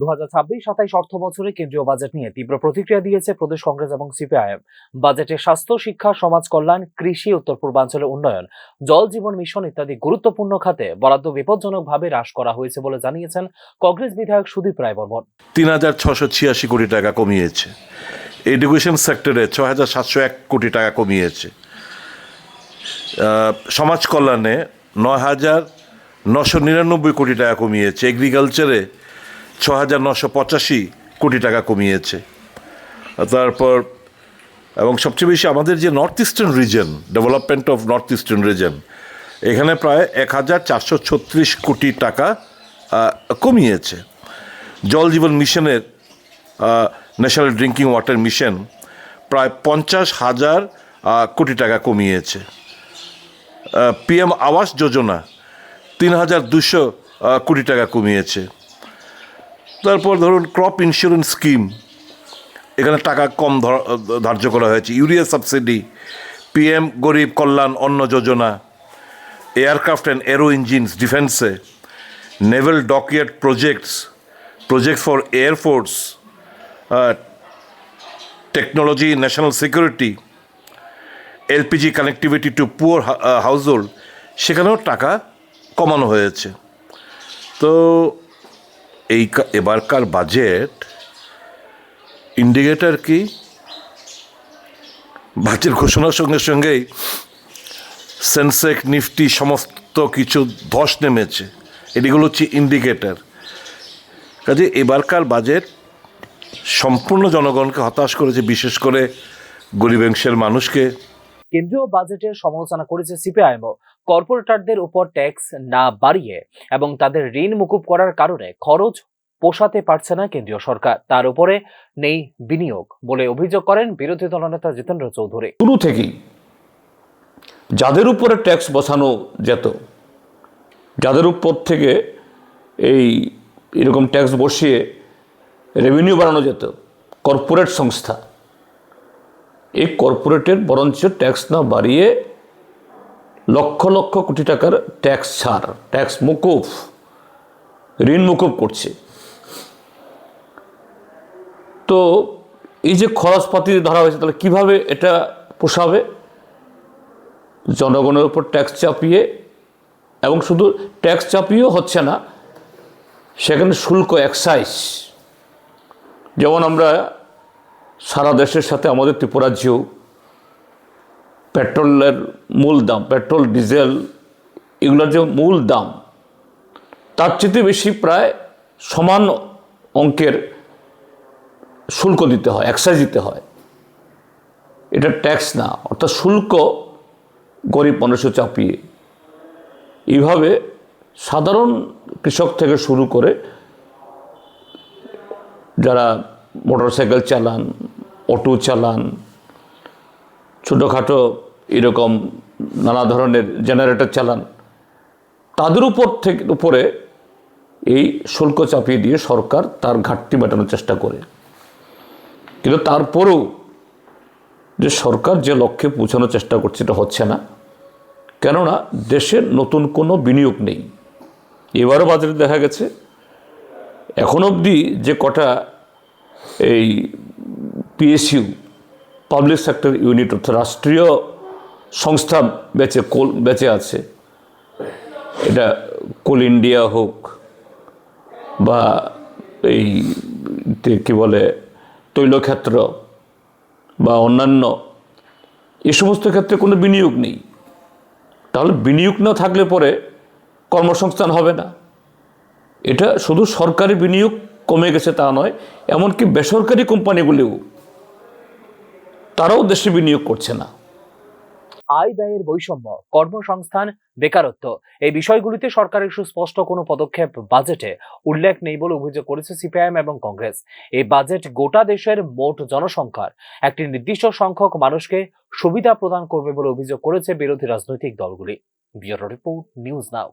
দু হাজার ছাব্বিশ সাতাইশ অর্থ বছরে কেন্দ্রীয় বাজেট নিয়ে তীব্র প্রতিক্রিয়া দিয়েছে প্রদেশ কংগ্রেস এবং সিপিআইএম। বাজেটে স্বাস্থ্য, শিক্ষা, সমাজ কল্যাণ, কৃষি, উত্তর পূর্বাঞ্চলের উন্নয়ন, জল জীবন মিশন ইত্যাদি গুরুত্বপূর্ণ খাতে বরাদ্দ বিপজ্জনকভাবে হ্রাস করা হয়েছে বলে জানিয়েছেন কংগ্রেস বিধায়ক সুদীপ রায় বর্মন তিন হাজার ছশো ছিয়াশি কোটি টাকা কমিয়েছে। এডুকেশন সেক্টরে ছ হাজার সাতশো এক কোটি টাকা কমিয়েছে। সমাজ কল্যাণে নয় হাজার নশো নিরানব্বই কোটি টাকা কমিয়েছে। এগ্রিকালচারে ছ হাজার নশো পঁচাশি কোটি টাকা কমিয়েছে। তারপর, এবং সবচেয়ে বেশি আমাদের যে north eastern region development of north eastern region এখানে প্রায় এক হাজার চারশো ছত্রিশ কোটি টাকা কমিয়েছে। জল জীবন মিশনের ন্যাশনাল ড্রিঙ্কিং ওয়াটার মিশন প্রায় পঞ্চাশ হাজার কোটি টাকা কমিয়েছে। পিএম আবাস যোজনা তিন হাজার দুশো কোটি টাকা কমিয়েছে। তারপর ধরুন ক্রপ ইন্স্যুরেন্স স্কিম এখানে টাকা কম ধর- ধার্য করা হয়েছে। Urea subsidy PM Garib Kalyan Anna Yojana aircraft and aero engines ডিফেন্সে naval dockyard projects project for uh, technology, national security, LPG connectivity to poor household সেখানেও টাকা কমানো হয়েছে। তো এই এবারকার বাজেট ইন্ডিকেটার কি? বাজেট ঘোষণার সঙ্গে সঙ্গেই সেন্সেক নিফটি সমস্ত কিছু ধস নেমেছে। এটিগুলো হচ্ছে ইন্ডিকেটার কাজে এবারকার বাজেট সম্পূর্ণ জনগণকে হতাশ করেছে, বিশেষ করে গরিবাংশের মানুষকে। কেন্দ্রীয় বাজেটের সমালোচনা করেছে সিপিআইএম। কর্পোরেটরদের উপর ট্যাক্স না বাড়িয়ে এবং তাদের ঋণ মুকুব করার কারণে খরচ পোষাতে পারছে না কেন্দ্রীয় সরকার। তার উপরে নেই বিনিয়োগ বলে অভিযোগ করেন বিরোধী দলনেতা জিতেন্দ্র চৌধুরী। শুরু থেকেই যাদের উপরে ট্যাক্স বসানো যেত, যাদের উপর থেকে এই এরকম ট্যাক্স বসিয়ে রেভিনিউ বাড়ানো যেত কর্পোরেট সংস্থা এই কর্পোরেটের বরঞ্চ ট্যাক্স না বাড়িয়ে লক্ষ লক্ষ কোটি টাকার ট্যাক্স ছাড় ট্যাক্স মুকুব, ঋণ মুকুব করছে। তো এই যে খরচপাতি ধরা হয়েছে, তাহলে কীভাবে এটা পোষাবে? জনগণের উপর ট্যাক্স চাপিয়ে, এবং শুধু ট্যাক্স চাপিয়েও হচ্ছে না, সেখানে শুল্ক এক্সাইজ যেমন আমরা সারা দেশের সাথে আমাদের ত্রিপুরাজ্যেও পেট্রোলের মূল দাম, পেট্রোল, ডিজেল, এগুলোর যে মূল দাম, তার চেয়ে বেশি প্রায় সমান অঙ্কের শুল্ক দিতে হয় এক্সাইজ দিতে হয়। এটা ট্যাক্স না, অর্থাৎ শুল্ক গরিব মানুষও চাপিয়ে। এইভাবে সাধারণ কৃষক থেকে শুরু করে যারা মোটরসাইকেল চালান অটো চালান, ছোটোখাটো এরকম নানা ধরনের জেনারেটর চালান, তাদের উপর থেকে, উপরে এই শুল্ক চাপিয়ে দিয়ে সরকার তার ঘাটতি মেটানোর চেষ্টা করে। কিন্তু তারপরেও যে সরকার যে লক্ষ্যে পৌঁছানোর চেষ্টা করছে এটা হচ্ছে না। কেননা দেশের নতুন কোনো বিনিয়োগ নেই। এবারও বাজারে দেখা গেছে, এখন অবধি যে কটা এই পিএসইউ পাবলিক সেক্টর ইউনিট অর্থাৎ রাষ্ট্রীয় সংস্থা বেঁচে কোল, বেঁচে আছে। এটা কোল ইন্ডিয়া হোক বা এই কি বলে, তৈলক্ষেত্র বা অন্যান্য, এ সমস্ত ক্ষেত্রে কোনো বিনিয়োগ নেই। তাহলে বিনিয়োগ না থাকলে পরে কর্মসংস্থান হবে না। এটা শুধু সরকারি বিনিয়োগ কমে গেছে তা নয়, এমনকি বেসরকারি কোম্পানিগুলিও তারাও দেশে বিনিয়োগ করছে না। আয় ব্যয়ের বৈষম্য, কর্মসংস্থান বেকারত্ব, এই বিষয়গুলিতে সরকারের সুস্পষ্ট কোনো পদক্ষেপ বাজেটে উল্লেখ নেই বলে অভিযোগ করেছে সিপিআইএম এবং কংগ্রেস। এই বাজেট গোটা দেশের মোট জনসংখ্যার একটি নির্দিষ্ট সংখ্যক মানুষকে সুবিধা প্রদান করবে বলে অভিযোগ করেছে বিরোধী রাজনৈতিক দলগুলি। Bureau report, news now.